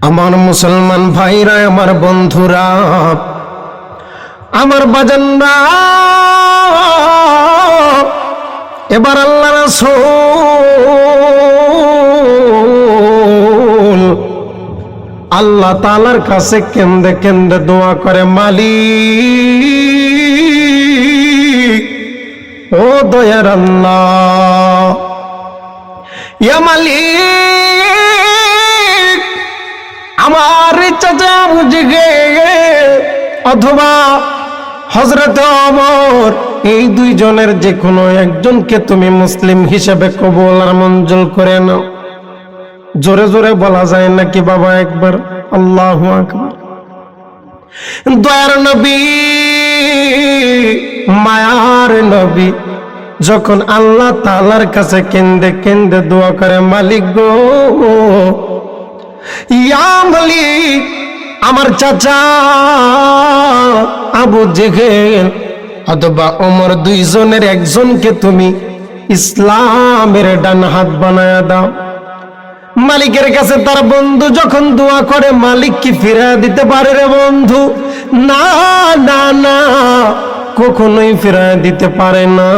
আমার মুসলমান ভাইরা, আমার বন্ধুরা, আমার বাজানরা, এবার আল্লাহ রাসূল আল্লাহ তালার কাছে কেন্দ্রে কেন্দ্রে দোয়া করে, মালিক, ও দয়ার আল্লাহ, ইয়া মালিক বুঝে অথবা হজরত অমর এই দুইজনের যে কোনো একজনকে তুমি মুসলিম হিসেবে কবুল আর মঞ্জুর করে নাও। জোরে জোরে বলা যায় নাকি বাবা একবার? আল্লাহ দয়ার নবী, মায়ার নবী, যখন আল্লাহ তালার কাছে কেন্দে কেন্দে দোয়া করে, মালিক গো, ইয়া মালিক আমার চাচা আবু জেহেল অথবা ওমর দুইজনের একজনকে তুমি ইসলামের ডান হাত বানায় দাও। মালিকের কাছে তার বন্ধু যখন দোয়া করে, মালিক কি ফিরা দিতে পারে রে বন্ধু? না না না, কখনোই ফিরা দিতে পারে না।